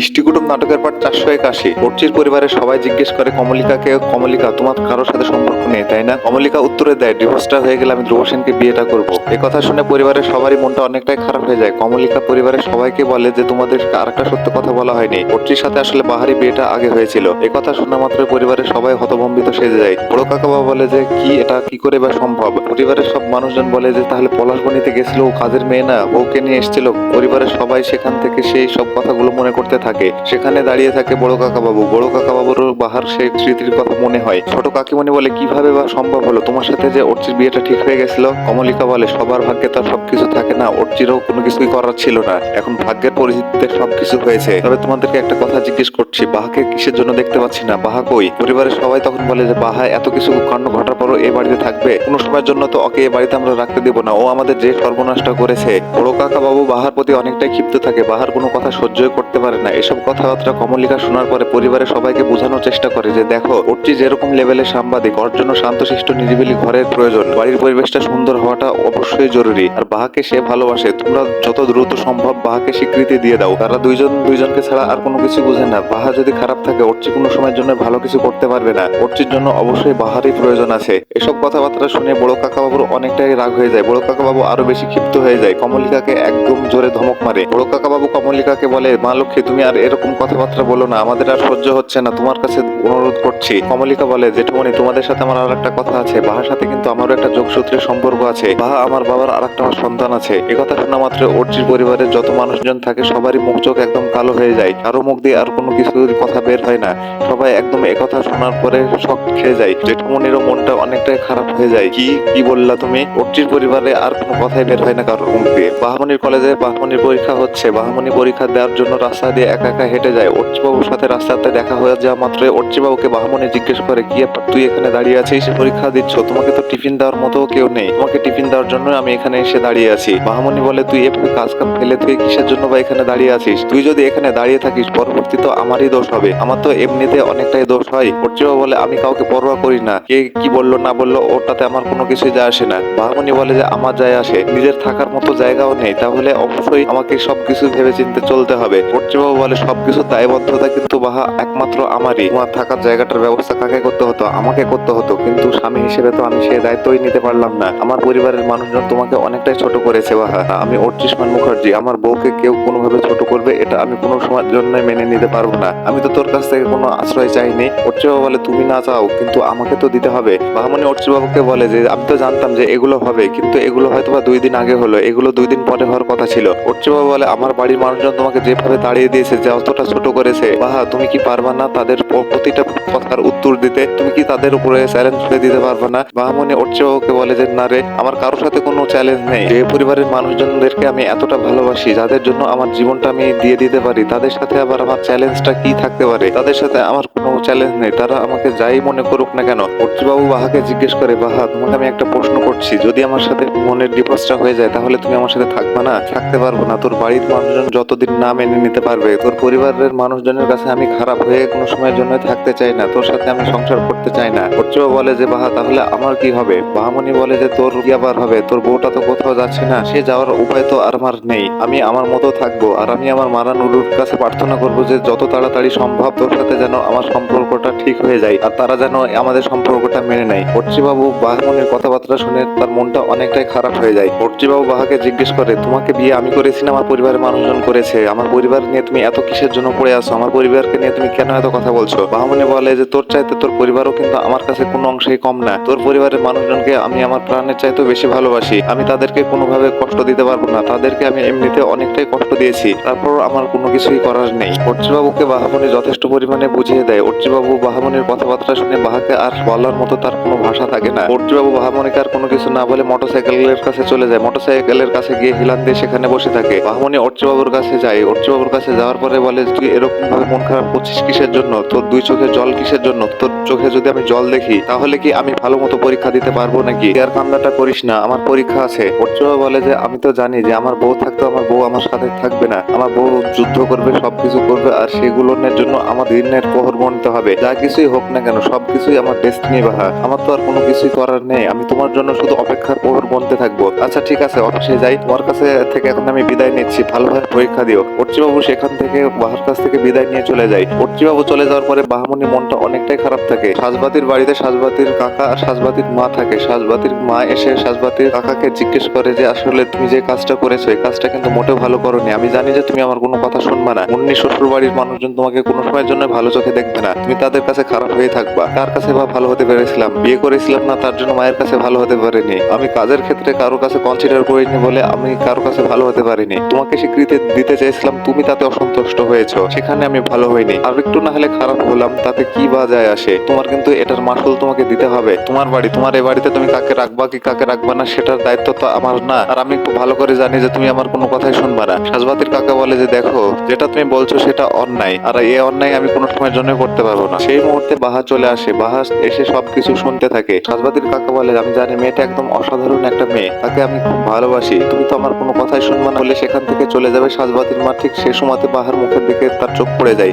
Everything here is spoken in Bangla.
ইষ্টিকুটুম নাটকের পাঠ চারশো একাশি। অর্চির পরিবারের সবাই জিজ্ঞেস করে, কমলিকাকে, কমলিকা, তোমার কারোর সাথে সম্পর্ক নেই, তাই না? কমলিকা উত্তরে দেয়, ডিভোর্সটা হয়ে গেলে আমি ধ্রুব সেনকে বিয়েটা করব। এ কথা শুনে পরিবারের সবারই মনটা অনেকটাই খারাপ হয়ে যায়। কমলিকা পরিবারের সবাইকে বলে যে, তোমাদের আরেকটা সত্য কথা বলা হয়নি। অর্চির সাথে আসলে বাহারি বিয়েটা আগে হয়েছিল। এ কথা শোনা মাত্র পরিবারের সবাই হতভম্বিত সেজে যায়। বড় কাকাবা বলে যে, কি, এটা কি করে বা সম্ভব? পরিবারের সব মানুষজন বলে যে, তাহলে পলাশবনিতে গেছিল, ও কাজের মেয়ে না, বউকে নিয়ে এসেছিল। পরিবারের সবাই সেখান থেকে সেই সব কথাগুলো মনে করতে থাকে। সেখানে দাঁড়িয়ে থাকে বড় কাকা বাবু বড় কাকা বাবুর বাহার সেই স্মৃতির কথা মনে হয়। ছোট কাকিমণি বলে, কীভাবে বা সম্ভব হলো? তোমার সাথে যে অর্চির বিয়েটা ঠিক হয়ে গেছিল? কমলিকা বলে, সবার ভাগ্যে তো সবকিছু থাকে না। অর্চিরও কোনো কিছুই করার ছিল না। এখন ভাগ্যের পরিস্থিতিতে সবকিছু হয়েছে। তবে তোমাদেরকে একটা কথা জিজ্ঞেস করছি। বাহাকে কিসের জন্য দেখতে পাচ্ছি না? বাহা কই? পরিবারের সবাই তখন বলে যে, বাহা, এত কিছু কাণ্ড ঘটার পরও এই বাড়িতে থাকবে। কোনো সময়ের জন্য তো ওকে এ বাড়িতে আমরা রাখতে দেবো না। ও আমাদের যে সর্বনাশটা করেছে। বড় কাকা বাবু বাহার প্রতি অনেকটাই ক্ষিপ্ত থাকে। বাহার কোনো কথা সহ্যই করতে পারে না। এসব কথাবার্তা কমলিকা শোনার পরে পরিবারের সবাইকে বোঝানোর চেষ্টা করে যে দেখো অর্চি যেরকম লেভেলের সাংবাদিক, ওর জন্য শান্তশিষ্ট, নিরিবিলি ঘরের প্রয়োজন। বাড়ির পরিবেশটা সুন্দর হওয়াটা অবশ্যই জরুরি। আর বাহাকে সে ভালোবাসে। তোমরা যত দ্রুত সম্ভব বাহাকে স্বীকৃতি দিয়ে দাও। তারা দুইজন, দুইজনকে ছাড়া আর কোনো কিছু বুঝে না। বাহা যদি খারাপ থাকে অর্চি কোনো সময়ের জন্য ভালো কিছু করতে পারবে না। অর্চির জন্য অবশ্যই বাহারই প্রয়োজন আছে। এসব কথাবার্তা শুনে বড় কাকা বাবুর অনেকটাই রাগ হয়ে যায়। বড় কাকা বাবু আরও বেশি ক্ষিপ্ত হয়ে যায়। কমলিকাকে একদম জোরে ধমক মারে। বড় কাকা বাবু কমলিকাকে বলে, মা লক্ষ্মী, তুমি আর এরকম কথাবার্তা বলো না, আমাদের আর সহ্য হচ্ছে না, তোমার কাছে অনুরোধ করছি। কমলিকা বলে, জেঠুমণি, তোমাদের সাথে আমার আর একটা কথা আছে, বাহার সাথে কিন্তু আমারও একটা যোগসূত্রের সম্পর্ক আছে। বাহা আমার বাবার আর একটা সন্তান আছে। এ কথা শোনা মাত্র অর্চির পরিবারের যত মানুষজন থাকে, সবারই মুখ চোখ একদম কালো হয়ে যায়। কারও মুখ দিয়ে আর কোনো কিছুর কথা বের হয় না। সবাই একদম একথা শোনার পরে শখ খেয়ে যায়। জেঠুমনিরও মনটা অনেকটাই খারাপ হয়ে যায়। কি কি বললা তুমি? অর্চির পরিবারে আর কোনো কথাই বের হয় না কারোর মুখ দিয়ে। বাহামনির কলেজে বাহামনির পরীক্ষা হচ্ছে। বাহামনি পরীক্ষা দেওয়ার জন্য রাস্তা দিয়ে একা একা হেঁটে যায়। অর্চিবাবুর সাথে রাস্তাতে দেখা হয়ে যাওয়া মাত্র অর্চিবাবুকে বাহামনি জিজ্ঞেস করে, কি ব্যাপার, তুই এখানে দাঁড়িয়ে আছিস? পরীক্ষা দিচ্ছ, তোমাকে তো টিফিন দেওয়ার মতো কেউ নেই। তোমাকে টিফিন দেওয়ার জন্য আমি এখানে এসে দাঁড়িয়ে আছি। বাহামনি বলে, তুই এভাবে কাজ কাম ফেলে তুই কিসের জন্য বা এখানে দাঁড়িয়ে আছিস? তুই যদি এখানে দাঁড়িয়ে থাকিস, পরবর্তী তো আমারই দোষ হবে। আমার তো এমনিতে অনেকটাই দোষ হয়। অর্চিবা বলে, আমি কাউকে পরোয়া করি না। কে কি বলল, না বলল, ওটাতে আমার কোনো কিছুই যায় আসে না। বাহামনি বলে যে, আমার যায় আসে। নিজের থাকার মতো জায়গাও নেই। তাহলে অবশ্যই আমাকে সবকিছু ভেবে চিন্তে চলতে হবে। অর্চিবাবু বলে সবকিছু দায়বদ্ধতা কিন্তু বাহা একমাত্র আমারই। তোমার থাকার জায়গাটার ব্যবস্থা কাকে করতে হতো? আমাকে করতে হতো, কিন্তু স্বামী হিসেবে তো আমি সেই দায়িত্বই নিতে পারলাম না। আমার পরিবারের মানুষজন তোমাকে অনেকটাই ছোট করেছে বাহা। আমি অর্চিষ্মান মুখার্জি। আমার বউকে কেউ কোনোভাবে ছোট করবে, এটা আমি কোনো সময়ের জন্য মেনে নিতে পারব না। আমি তো তোর কাছ থেকে কোনো আশ্রয় চাইনি। অর্চিবাবু বলে, তুমি না চাও, কিন্তু আমাকে তো দিতে হবে। বাহামনি অর্চিবাবুকে বলে যে, আমি তো জানতাম যে এগুলো হবে, কিন্তু এগুলো হয়তো বা দুই দিন আগে হলো। এগুলো দুই দিন পরে হওয়ার কথা ছিল। অর্চিবাবু বলে, আমার বাড়ির মানুষজন তোমাকে যেভাবে তাড়িয়ে দিয়েছে যে অতটা ছোট করেছে। বাহা, তুমি কি পারবা না তাদের প্রতিটা কথার উত্তর দিতে? তুমি কি তাদের উপরে চ্যালেঞ্জ করে দিতে পারবে না? বাহামনি অর্চিবাবুকে বলে যে, না রে, আমার কারোর সাথে কোনো চ্যালেঞ্জ নেই। যে পরিবারের মানুষজনদেরকে আমি এতটা ভালোবাসি, যাদের জন্য আমার জীবনটা আমি দিয়ে দিতে পারি, তাদের সাথে আবার আমার চ্যালেঞ্জটা কি থাকতে পারে? তাদের সাথে আমার কোনো চ্যালেঞ্জ নেই। তারা আমাকে যাই মনে করুক না কেন। অর্চিবাবু বাহাকে জিজ্ঞেস করে, বাহা, তোমাকে আমি একটা প্রশ্ন করছি। যদি আমার সাথে মনের ডিভোর্সটা হয়ে যায়, তাহলে তুমি আমার সাথে থাকবে না? থাকতে পারব না। তোর বাড়ির মানুষজন যতদিন না মেনে নিতে পারবে তোর পরিবারের মানুষজনের কাছে আমি খারাপ হয়ে কোনো সময়ের জন্য থাকতে চাই না, তোর সাথে আমি সংসার করতে চাই না। অর্চিবাবু বলে যে, বাহা, তাহলে আমার কি হবে? বাহামণি বলে যে, তোর কি আবার হবে? তোর বউটা তো কোথাও যাচ্ছে না, সে যাওয়ার উপায় তো আর আমার নেই। আমি আমার মতো থাকব আর আমি আমার মারা নুরুর কাছে প্রার্থনা করব যে, যত তাড়াতাড়ি সম্ভব তোর সাথে যেন আমার সম্পর্কটা ঠিক হয়ে যায় আর তারা যেন আমাদের সম্পর্কটা মেনে নেয়। অর্চিবাবু বাহামণির কথাবার্তা শুনে তার মনটা অনেকটাই খারাপ হয়ে যায়। অর্চিবাবু বাহাকে জিজ্ঞেস করে, তোমাকে বিয়ে আমি করেছি না? আমার পরিবারের মানুষজন করেছে। আমার পরিবার নিয়ে তুমি এত কিসের জন্য পড়ে আসো আমার পরিবারকে নিয়ে তুমি কেন এত কথা বলছো? বাহমনি বলে যে, তোর চাইতে তোর পরিবারও কিন্তু আমার কাছে কোনো অংশেই কম না। তোর পরিবারের মানুষজনকে আমি আমার প্রাণের চাইতেও বেশি ভালোবাসি। আমি তাদেরকে কোনোভাবে কষ্ট দিতে পারব না। তাদেরকে আমি এমনিতে অনেকটাই কষ্ট দিয়েছি। তারপর আমার কোনো কিছুই করার নেই। অর্চিবাবুকে বাহামণি যথেষ্ট পরিমাণে বুঝিয়ে দেয়। অর্চিবাবু বাহামণির কথাবার্তা শুনে বাহাকে আর বলার মতো তার কোনো ভাষা থাকে না। অর্চিবাবু বাহামণিকে আর কোনো কিছু না বলে মোটরসাইকেলের কাছে চলে যায়। মোটরসাইকেলের কাছে গিয়ে হিলান দিয়ে সেখানে বসে থাকে। বাহামণি অর্চিবাবুর কাছে যায়। অর্চিবাবুর কাছে যাওয়ার পরে বলে, তুই এরকম ভাবে মন খারাপ করছিস কিসের জন্য? তোর দুই চোখে জল কিসের জন্য? তোর চোখে যদি আমি জল দেখি, তাহলে কি আমি ভালো মতো পরীক্ষা দিতে পারব নাকি? আর কান্নাটা করিস না। আমার পরীক্ষা আছে। অর্চবা বলে যে, আমি তো জানি যে, আমার বউ থাকতো, আমার বউ আমার সাথে থাকবে না। আমার বউ যুদ্ধ করবে, সবকিছু করবে, আর সেগুলোর জন্য আমার দিনের প্রহর বনতে হবে। যা কিছুই হোক না কেন, সবকিছুই আমার ডেস্টিনি বাহা। আমার তো আর কোনো কিছুই করার নেই। আমি তোমার জন্য শুধু অপেক্ষার প্রহর বনতে থাকব। আচ্ছা ঠিক আছে অফিসে যাই। তোমার কাছে থেকে এখন আমি বিদায় নিচ্ছি। ভালোভাবে পরীক্ষা দিও। বাবু সেখান থেকে বাহার কাছ থেকে বিদায় নিয়ে চলে যায়। বাবু চলে যাওয়ার পরে বাহামনির মনটা অনেকটাই খারাপ থাকে। সাজবাতির বাড়িতে সাজবাতির কাকা আর সাজবাতির মা থাকে। সাজবাতির মা এসে সাজবাতির কাকাকে জিজ্ঞেস করে যে, আসলে তুমি যে কাজটা করেছ, এই কাজটা কিন্তু মোটেও ভালো করোনি। আমি জানি যে তুমি আমার কোনো কথা শুনবে না। মুন্নি শ্বশুর বাড়ির মানুষজন তোমাকে কোনো সময়ের জন্য ভালো চোখে দেখবে না। তুমি তাদের কাছে খারাপ হয়ে থাকবা। কার কাছে বা ভালো হতে পেরেছিলাম। বিয়ে করেছিলাম না, তার জন্য মায়ের কাছে ভালো হতে পারিনি। আমি কাজের ক্ষেত্রে কারও কাছে কনসিডার করিনি বলে আমি কারও কাছে ভালো হতে পারিনি। তোমাকে স্বীকৃতি দিতে চাইছিলাম তুমি তাতে অসন্তুষ্ট হয়েছো। সেখানে আমি ভালো হইনি। আর একটু না হলে খারাপ হলাম, তাতে কি বা যায় আসে? তোমার কিন্তু এটার মাসুল তোমাকে দিতে হবে। তোমার বাড়ি, তোমার এই বাড়িতে তুমি কাকে রাখবা, কি কাকে রাখবা না, সেটার দায়িত্ব তো আমার না। আর আমি খুব ভালো করে জানি যে তুমি আমার কোনো কথাই শুনবা না। সাজবাতির কাকা বলে যে, দেখো, যেটা তুমি বলছো সেটা অন্যায়। আর এই অন্যায় আমি কোনো সময়ের জন্য করতে পারব না। সেই মুহূর্তে বাহা চলে আসে। বাহা এসে সবকিছু শুনতে থাকে। সাজবাতির কাকা বলে, আমি জানি মেয়েটা একদম অসাধারণ একটা মেয়ে। তাকে আমি খুব ভালোবাসি। তুমি তো আমার কোনো কথাই শুনবা না। বলে সেখান থেকে চলে যাবে সাজবাতির মা ঠিক সে সময়তে বাহার মুখের দিকে তার চোখ পড়ে যায়।